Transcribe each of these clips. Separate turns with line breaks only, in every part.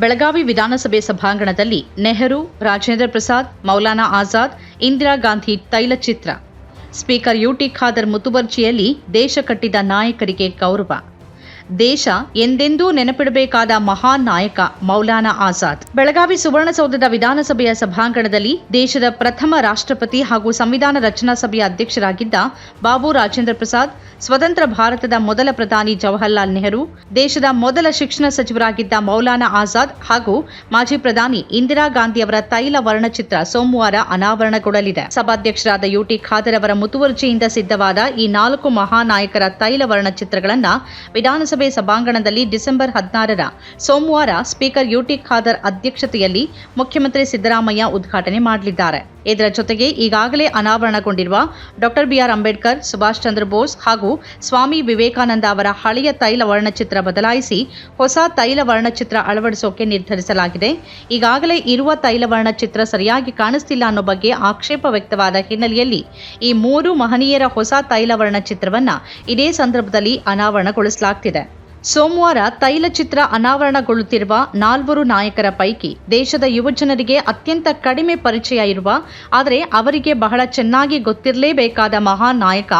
ಬೆಳಗಾವಿ ವಿಧಾನಸಭೆ ಸಭಾಂಗಣದಲ್ಲಿ ನೆಹರು, ರಾಜೇಂದ್ರ ಪ್ರಸಾದ್, ಮೌಲಾನಾ ಆಜಾದ್, ಇಂದಿರಾ ಗಾಂಧಿ ತೈಲಚಿತ್ರ ಸ್ಪೀಕರ್ ಯುಟಿ ಖಾದರ್ ಮುತುವರ್ಜಿಯಲ್ಲಿ ದೇಶ ಕಟ್ಟಿದ ನಾಯಕರಿಗೆ ಗೌರವ. ದೇಶ ಎಂದೆಂದೂ ನೆನಪಿಡಬೇಕಾದ ಮಹಾನ್ ನಾಯಕ ಮೌಲಾನಾ ಆಜಾದ್. ಬೆಳಗಾವಿ ಸುವರ್ಣಸೌಧದ ವಿಧಾನಸಭೆಯ ಸಭಾಂಗಣದಲ್ಲಿ ದೇಶದ ಪ್ರಥಮ ರಾಷ್ಟ್ರಪತಿ ಹಾಗೂ ಸಂವಿಧಾನ ರಚನಾ ಸಭೆಯ ಅಧ್ಯಕ್ಷರಾಗಿದ್ದ ಬಾಬು ರಾಜೇಂದ್ರ ಪ್ರಸಾದ್ ಸ್ವತಂತ್ರ ಭಾರತದ ಮೊದಲ ಪ್ರಧಾನಿ ಜವಾಹರ್ಲಾಲ್ ನೆಹರು, ದೇಶದ ಮೊದಲ ಶಿಕ್ಷಣ ಸಚಿವರಾಗಿದ್ದ ಮೌಲಾನಾ ಆಜಾದ್ ಹಾಗೂ ಮಾಜಿ ಪ್ರಧಾನಿ ಇಂದಿರಾ ಗಾಂಧಿ ಅವರ ತೈಲ ವರ್ಣಚಿತ್ರ ಸೋಮವಾರ ಅನಾವರಣಗೊಳ್ಳಲಿದೆ. ಸಭಾಧ್ಯಕ್ಷರಾದ ಯುಟಿ ಖಾದರ್ ಅವರ ಮುತುವರ್ಜಿಯಿಂದ ಸಿದ್ಧವಾದ ಈ ನಾಲ್ಕು ಮಹಾನಾಯಕರ ತೈಲ ವರ್ಣಚಿತ್ರಗಳನ್ನು ವಿಧಾನಸಭೆ ಸಭಾಂಗಣದಲ್ಲಿ ಡಿಸೆಂಬರ್ ಹದಿನಾರರ ಸೋಮವಾರ ಸ್ಪೀಕರ್ ಯುಟಿ ಖಾದರ್ ಅಧ್ಯಕ್ಷತೆಯಲ್ಲಿ ಮುಖ್ಯಮಂತ್ರಿ ಸಿದ್ದರಾಮಯ್ಯ ಉದ್ಘಾಟನೆ ಮಾಡಲಿದ್ದಾರೆ. ಇದರ ಜೊತೆಗೆ ಈಗಾಗಲೇ ಅನಾವರಣಗೊಂಡಿರುವ ಡಾಕ್ಟರ್ ಬಿಆರ್ ಅಂಬೇಡ್ಕರ್, ಸುಭಾಷ್ ಚಂದ್ರ ಬೋಸ್ ಹಾಗೂ ಸ್ವಾಮಿ ವಿವೇಕಾನಂದ ಅವರ ಹಳೆಯ ತೈಲ ವರ್ಣಚಿತ್ರ ಬದಲಾಯಿಸಿ ಹೊಸ ತೈಲ ವರ್ಣಚಿತ್ರ ಅಳವಡಿಸೋಕೆ ನಿರ್ಧರಿಸಲಾಗಿದೆ. ಈಗಾಗಲೇ ಇರುವ ತೈಲ ವರ್ಣಚಿತ್ರ ಸರಿಯಾಗಿ ಕಾಣಿಸ್ತಿಲ್ಲ ಅನ್ನೋ ಬಗ್ಗೆ ಆಕ್ಷೇಪ ವ್ಯಕ್ತವಾದ ಹಿನ್ನೆಲೆಯಲ್ಲಿ ಈ ಮೂರು ಮಹನೀಯರ ಹೊಸ ತೈಲ ವರ್ಣಚಿತ್ರವನ್ನ ಇದೇ ಸಂದರ್ಭದಲ್ಲಿ ಅನಾವರಣಗೊಳಿಸಲಾಗ್ತಿದೆ. ಸೋಮವಾರ ತೈಲಚಿತ್ರ ಅನಾವರಣಗೊಳ್ಳುತ್ತಿರುವ ನಾಲ್ವರು ನಾಯಕರ ಪೈಕಿ ದೇಶದ ಯುವಜನರಿಗೆ ಅತ್ಯಂತ ಕಡಿಮೆ ಪರಿಚಯ ಇರುವ, ಆದರೆ ಅವರಿಗೆ ಬಹಳ ಚೆನ್ನಾಗಿ ಗೊತ್ತಿರಲೇಬೇಕಾದ ಮಹಾನ್ ನಾಯಕ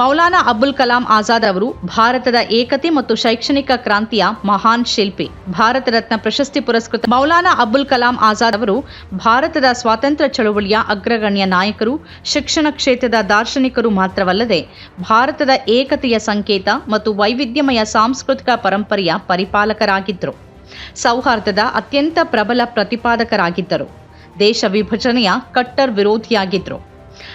ಮೌಲಾನಾ ಅಬ್ದುಲ್ ಕಲಾಂ ಆಜಾದ್ ಅವರು ಭಾರತದ ಏಕತೆ ಮತ್ತು ಶೈಕ್ಷಣಿಕ ಕ್ರಾಂತಿಯ ಮಹಾನ್ ಶಿಲ್ಪಿ. ಭಾರತ ರತ್ನ ಪ್ರಶಸ್ತಿ ಪುರಸ್ಕೃತ ಮೌಲಾನಾ ಅಬ್ದುಲ್ ಕಲಾಂ ಆಜಾದ್ ಅವರು ಭಾರತದ ಸ್ವಾತಂತ್ರ್ಯ ಚಳುವಳಿಯ ಅಗ್ರಗಣ್ಯ ನಾಯಕರು, ಶಿಕ್ಷಣ ಕ್ಷೇತ್ರದ ದಾರ್ಶನಿಕರು ಮಾತ್ರವಲ್ಲದೆ ಭಾರತದ ಏಕತೆಯ ಸಂಕೇತ ಮತ್ತು ವೈವಿಧ್ಯಮಯ ಸಾಂಸ್ಕೃತಿಕ ಪರಂಪರೆಯ ಪರಿಪಾಲಕರಾಗಿದ್ದರು. ಸೌಹಾರ್ದದ ಅತ್ಯಂತ ಪ್ರಬಲ ಪ್ರತಿಪಾದಕರಾಗಿದ್ದರು. ದೇಶ ವಿಭಜನೆಯ ಕಟ್ಟರ್ ವಿರೋಧಿಯಾಗಿದ್ದರು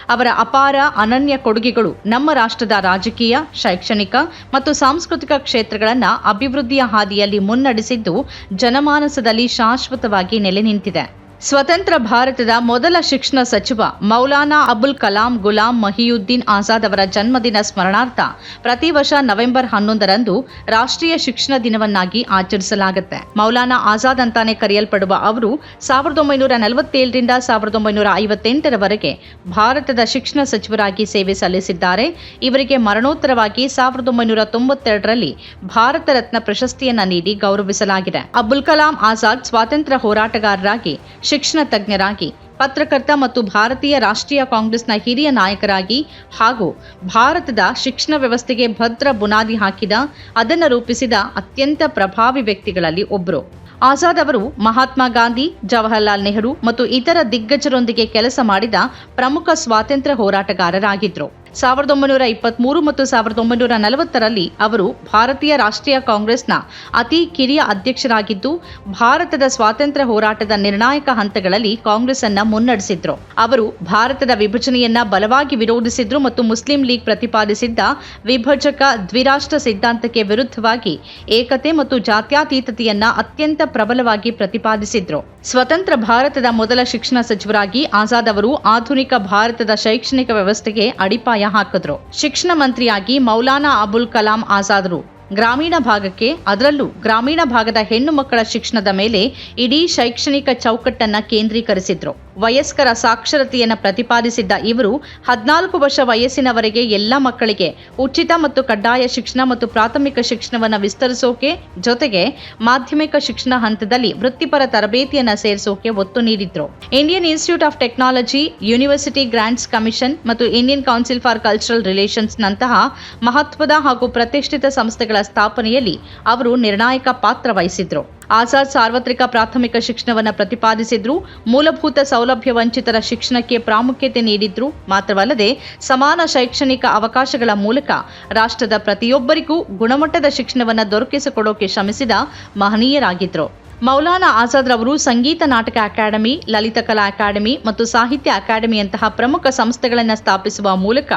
ಅವರ ಅಪಾರ ಅನನ್ಯ ಕೊಡುಗೆಗಳು ನಮ್ಮ ರಾಷ್ಟ್ರದ ರಾಜಕೀಯ, ಶೈಕ್ಷಣಿಕ ಮತ್ತು ಸಾಂಸ್ಕೃತಿಕ ಕ್ಷೇತ್ರಗಳನ್ನು ಅಭಿವೃದ್ಧಿಯ ಹಾದಿಯಲ್ಲಿ ಮುನ್ನಡೆಸಿದ್ದು ಜನಮಾನಸದಲ್ಲಿ ಶಾಶ್ವತವಾಗಿ ನೆಲೆ ನಿಂತಿದೆ ಸ್ವತಂತ್ರ ಭಾರತದ ಮೊದಲ ಶಿಕ್ಷಣ ಸಚಿವ ಮೌಲಾನಾ ಅಬುಲ್ ಕಲಾಂ ಗುಲಾಂ ಮಹಿಯುದ್ದೀನ್ ಆಜಾದ್ ಅವರ ಜನ್ಮದಿನ ಸ್ಮರಣಾರ್ಥ ಪ್ರತಿ ವರ್ಷ ನವೆಂಬರ್ ಹನ್ನೊಂದರಂದು ರಾಷ್ಟ್ರೀಯ ಶಿಕ್ಷಣ ದಿನವನ್ನಾಗಿ ಆಚರಿಸಲಾಗುತ್ತೆ. ಮೌಲಾನಾ ಆಜಾದ್ ಅಂತಾನೆ ಕರೆಯಲ್ಪಡುವ ಅವರು ಸಾವಿರದ ಒಂಬೈನೂರ ನಲವತ್ತೇಳರಿಂದ ಸಾವಿರದ ಒಂಬೈನೂರ ಐವತ್ತೆಂಟರವರೆಗೆ ಭಾರತದ ಶಿಕ್ಷಣ ಸಚಿವರಾಗಿ ಸೇವೆ ಸಲ್ಲಿಸಿದ್ದಾರೆ. ಇವರಿಗೆ ಮರಣೋತ್ತರವಾಗಿ ಸಾವಿರದ ಒಂಬೈನೂರ ತೊಂಬತ್ತೆರಡರಲ್ಲಿ ಭಾರತ ರತ್ನ ಪ್ರಶಸ್ತಿಯನ್ನ ನೀಡಿ ಗೌರವಿಸಲಾಗಿದೆ. ಅಬುಲ್ ಕಲಾಂ ಆಜಾದ್ ಸ್ವಾತಂತ್ರ್ಯ ಹೋರಾಟಗಾರರಾಗಿ ಶಿಕ್ಷಣ ತಜ್ಞರಾಗಿ, ಪತ್ರಕರ್ತ ಮತ್ತು ಭಾರತೀಯ ರಾಷ್ಟ್ರೀಯ ಕಾಂಗ್ರೆಸ್ನ ಹಿರಿಯ ನಾಯಕರಾಗಿ ಹಾಗೂ ಭಾರತದ ಶಿಕ್ಷಣ ವ್ಯವಸ್ಥೆಗೆ ಭದ್ರ ಬುನಾದಿ ಹಾಕಿದ, ಅದನ್ನು ರೂಪಿಸಿದ ಅತ್ಯಂತ ಪ್ರಭಾವಿ ವ್ಯಕ್ತಿಗಳಲ್ಲಿ ಒಬ್ಬರು ಆಜಾದ್ ಅವರು ಮಹಾತ್ಮ ಗಾಂಧಿ, ಜವಾಹರ್ಲಾಲ್ ನೆಹರು ಮತ್ತು ಇತರ ದಿಗ್ಗಜರೊಂದಿಗೆ ಕೆಲಸ ಮಾಡಿದ ಪ್ರಮುಖ ಸ್ವಾತಂತ್ರ್ಯ ಹೋರಾಟಗಾರರಾಗಿದ್ದರು ಸಾವಿರದ ಒಂಬೈನೂರ ಇಪ್ಪತ್ತ್ಮೂರು ಮತ್ತು ಸಾವಿರದ ಒಂಬೈನೂರ ನಲವತ್ತರಲ್ಲಿ ಅವರು ಭಾರತೀಯ ರಾಷ್ಟ್ರೀಯ ಕಾಂಗ್ರೆಸ್ನ ಅತಿ ಕಿರಿಯ ಅಧ್ಯಕ್ಷರಾಗಿದ್ದು, ಭಾರತದ ಸ್ವಾತಂತ್ರ್ಯ ಹೋರಾಟದ ನಿರ್ಣಾಯಕ ಹಂತಗಳಲ್ಲಿ ಕಾಂಗ್ರೆಸ್ ಅನ್ನ ಮುನ್ನಡೆಸಿದ್ರು. ಅವರು ಭಾರತದ ವಿಭಜನೆಯನ್ನ ಬಲವಾಗಿ ವಿರೋಧಿಸಿದ್ರು ಮತ್ತು ಮುಸ್ಲಿಂ ಲೀಗ್ ಪ್ರತಿಪಾದಿಸಿದ್ದ ವಿಭಜಕ ದ್ವಿರಾಷ್ಟ್ರ ಸಿದ್ಧಾಂತಕ್ಕೆ ವಿರುದ್ಧವಾಗಿ ಏಕತೆ ಮತ್ತು ಜಾತ್ಯಾತೀತತೆಯನ್ನ ಅತ್ಯಂತ ಪ್ರಬಲವಾಗಿ ಪ್ರತಿಪಾದಿಸಿದ್ರು. ಸ್ವತಂತ್ರ ಭಾರತದ ಮೊದಲ ಶಿಕ್ಷಣ ಸಚಿವರಾಗಿ ಆಜಾದ್ ಅವರು ಆಧುನಿಕ ಭಾರತದ ಶೈಕ್ಷಣಿಕ ವ್ಯವಸ್ಥೆಗೆ ಅಡಿಪಾಯ ಹಾಕಿದ್ರು. ಶಿಕ್ಷಣ ಮಂತ್ರಿಯಾಗಿ ಮೌಲಾನಾ ಅಬುಲ್ ಕಲಾಂ ಆಜಾದ್ರು. ಗ್ರಾಮೀಣ ಭಾಗಕ್ಕೆ, ಅದರಲ್ಲೂ ಗ್ರಾಮೀಣ ಭಾಗದ ಹೆಣ್ಣು ಮಕ್ಕಳ ಶಿಕ್ಷಣದ ಮೇಲೆ ಇಡೀ ಶೈಕ್ಷಣಿಕ ಚೌಕಟ್ಟನ್ನ ಕೇಂದ್ರೀಕರಿಸಿದ್ರು. ವಯಸ್ಕರ ಸಾಕ್ಷರತೆಯನ್ನು ಪ್ರತಿಪಾದಿಸಿದ್ದ ಇವರು ಹದಿನಾಲ್ಕು ವರ್ಷ ವಯಸ್ಸಿನವರೆಗೆ ಎಲ್ಲ ಮಕ್ಕಳಿಗೆ ಉಚಿತ ಮತ್ತು ಕಡ್ಡಾಯ ಶಿಕ್ಷಣ ಮತ್ತು ಪ್ರಾಥಮಿಕ ಶಿಕ್ಷಣವನ್ನು ವಿಸ್ತರಿಸೋಕೆ, ಜೊತೆಗೆ ಮಾಧ್ಯಮಿಕ ಶಿಕ್ಷಣ ಹಂತದಲ್ಲಿ ವೃತ್ತಿಪರ ತರಬೇತಿಯನ್ನು ಸೇರಿಸೋಕೆ ಒತ್ತು ನೀಡಿದ್ರು. Indian institute of technology, university grants commission ಮತ್ತು Indian council for cultural relations ನಂತಹ ಮಹತ್ವದ ಹಾಗೂ ಪ್ರತಿಷ್ಠಿತ ಸಂಸ್ಥೆಗಳ ಸ್ಥಾಪನೆಯಲ್ಲಿ ಅವರು ನಿರ್ಣಾಯಕ ಪಾತ್ರ ವಹಿಸಿದ್ರು. ಆಜಾದ್ ಸಾರ್ವತ್ರಿಕ ಪ್ರಾಥಮಿಕ ಶಿಕ್ಷಣವನ್ನು ಪ್ರತಿಪಾದಿಸಿದ್ರು, ಮೂಲಭೂತ ಸೌಲಭ್ಯ ವಂಚಿತರ ಶಿಕ್ಷಣಕ್ಕೆ ಪ್ರಾಮುಖ್ಯತೆ ನೀಡಿದ್ರು. ಮಾತ್ರವಲ್ಲದೆ, ಸಮಾನ ಶೈಕ್ಷಣಿಕ ಅವಕಾಶಗಳ ಮೂಲಕ ರಾಷ್ಟ್ರದ ಪ್ರತಿಯೊಬ್ಬರಿಗೂ ಗುಣಮಟ್ಟದ ಶಿಕ್ಷಣವನ್ನು ದೊರಕಿಸಿಕೊಡೋಕೆ ಶ್ರಮಿಸಿದ ಮಹನೀಯರಾಗಿದ್ರು. ಮೌಲಾನಾ ಆಜಾದ್ ರವರು ಸಂಗೀತ ನಾಟಕ ಅಕಾಡೆಮಿ, ಲಲಿತ ಕಲಾ ಅಕಾಡೆಮಿ ಮತ್ತು ಸಾಹಿತ್ಯ ಅಕಾಡೆಮಿಯಂತಹ ಪ್ರಮುಖ ಸಂಸ್ಥೆಗಳನ್ನು ಸ್ಥಾಪಿಸುವ ಮೂಲಕ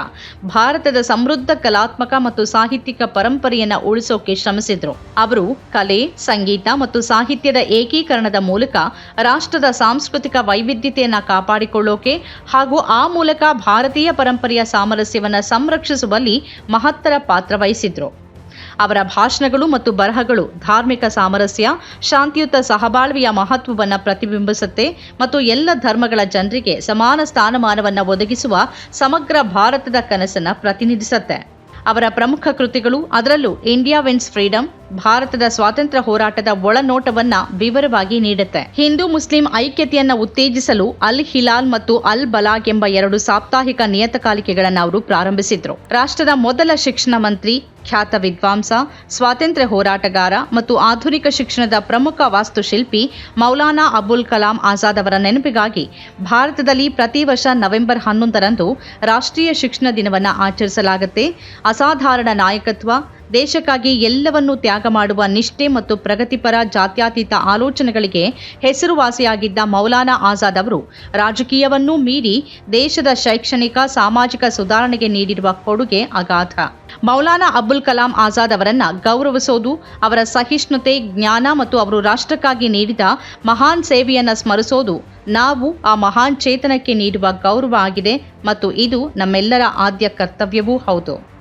ಭಾರತದ ಸಮೃದ್ಧ ಕಲಾತ್ಮಕ ಮತ್ತು ಸಾಹಿತ್ಯಿಕ ಪರಂಪರೆಯನ್ನು ಉಳಿಸೋಕೆ ಶ್ರಮಿಸಿದ್ರು. ಅವರು ಕಲೆ, ಸಂಗೀತ ಮತ್ತು ಸಾಹಿತ್ಯದ ಏಕೀಕರಣದ ಮೂಲಕ ರಾಷ್ಟ್ರದ ಸಾಂಸ್ಕೃತಿಕ ವೈವಿಧ್ಯತೆಯನ್ನು ಕಾಪಾಡಿಕೊಳ್ಳೋಕೆ ಹಾಗೂ ಆ ಮೂಲಕ ಭಾರತೀಯ ಪರಂಪರೆಯ ಸಾಮರಸ್ಯವನ್ನು ಸಂರಕ್ಷಿಸುವಲ್ಲಿ ಮಹತ್ತರ ಪಾತ್ರ ವಹಿಸಿದ್ರು. ಅವರ ಭಾಷಣಗಳು ಮತ್ತು ಬರಹಗಳು ಧಾರ್ಮಿಕ ಸಾಮರಸ್ಯ, ಶಾಂತಿಯುತ ಸಹಬಾಳ್ವೆಯ ಮಹತ್ವವನ್ನು ಪ್ರತಿಬಿಂಬಿಸುತ್ತೆ ಮತ್ತು ಎಲ್ಲ ಧರ್ಮಗಳ ಜನರಿಗೆ ಸಮಾನ ಸ್ಥಾನಮಾನವನ್ನು ಒದಗಿಸುವ ಸಮಗ್ರ ಭಾರತದ ಕನಸನ್ನು ಪ್ರತಿನಿಧಿಸುತ್ತೆ. ಅವರ ಪ್ರಮುಖ ಕೃತಿಗಳು ಅದರಲ್ಲೂ ಇಂಡಿಯಾ ವಿನ್ಸ್ ಫ್ರೀಡಂ ಭಾರತದ ಸ್ವಾತಂತ್ರ್ಯ ಹೋರಾಟದ ಒಳನೋಟವನ್ನ ವಿವರವಾಗಿ ನೀಡುತ್ತೆ. ಹಿಂದೂ ಮುಸ್ಲಿಂ ಐಕ್ಯತೆಯನ್ನು ಉತ್ತೇಜಿಸಲು ಅಲ್ ಹಿಲಾಲ್ ಮತ್ತು ಅಲ್ ಬಲಾಗ್ ಎಂಬ ಎರಡು ಸಾಪ್ತಾಹಿಕ ನಿಯತಕಾಲಿಕೆಗಳನ್ನು ಅವರು ಪ್ರಾರಂಭಿಸಿದ್ರು. ರಾಷ್ಟ್ರದ ಮೊದಲ ಶಿಕ್ಷಣ ಮಂತ್ರಿ ಖ್ಯಾತ ವಿದ್ವಾಂಸ, ಸ್ವಾತಂತ್ರ್ಯ ಹೋರಾಟಗಾರ ಮತ್ತು ಆಧುನಿಕ ಶಿಕ್ಷಣದ ಪ್ರಮುಖ ವಾಸ್ತುಶಿಲ್ಪಿ ಮೌಲಾನಾ ಅಬುಲ್ ಕಲಾಂ ಆಜಾದ್ ಅವರ ನೆನಪಿಗಾಗಿ ಭಾರತದಲ್ಲಿ ಪ್ರತಿ ವರ್ಷ ನವೆಂಬರ್ ಹನ್ನೊಂದರಂದು ರಾಷ್ಟ್ರೀಯ ಶಿಕ್ಷಣ ದಿನವನ್ನು ಆಚರಿಸಲಾಗುತ್ತೆ. ಅಸಾಧಾರಣ ನಾಯಕತ್ವ ದೇಶಕ್ಕಾಗಿ ಎಲ್ಲವನ್ನೂ ತ್ಯಾಗ ಮಾಡುವ ನಿಷ್ಠೆ ಮತ್ತು ಪ್ರಗತಿಪರ ಜಾತ್ಯತೀತ ಆಲೋಚನೆಗಳಿಗೆ ಹೆಸರುವಾಸಿಯಾಗಿದ್ದ ಮೌಲಾನಾ ಆಜಾದ್ ಅವರು ರಾಜಕೀಯವನ್ನೂ ಮೀರಿ ದೇಶದ ಶೈಕ್ಷಣಿಕ, ಸಾಮಾಜಿಕ ಸುಧಾರಣೆಗೆ ನೀಡಿರುವ ಕೊಡುಗೆ ಅಗಾಧ. ಮೌಲಾನಾ ಅಬ್ದುಲ್ ಕಲಾಂ ಆಜಾದ್ ಅವರನ್ನ ಗೌರವಿಸೋದು, ಅವರ ಸಹಿಷ್ಣುತೆ, ಜ್ಞಾನ ಮತ್ತು ಅವರು ರಾಷ್ಟ್ರಕ್ಕಾಗಿ ನೀಡಿದ ಮಹಾನ್ ಸೇವೆಯನ್ನ ಸ್ಮರಿಸೋದು ನಾವು ಆ ಮಹಾನ್ ಚೇತನಕ್ಕೆ ನೀಡುವ ಗೌರವ ಆಗಿದೆ ಮತ್ತು ಇದು ನಮ್ಮೆಲ್ಲರ ಆದ್ಯ ಕರ್ತವ್ಯವೂ ಹೌದು.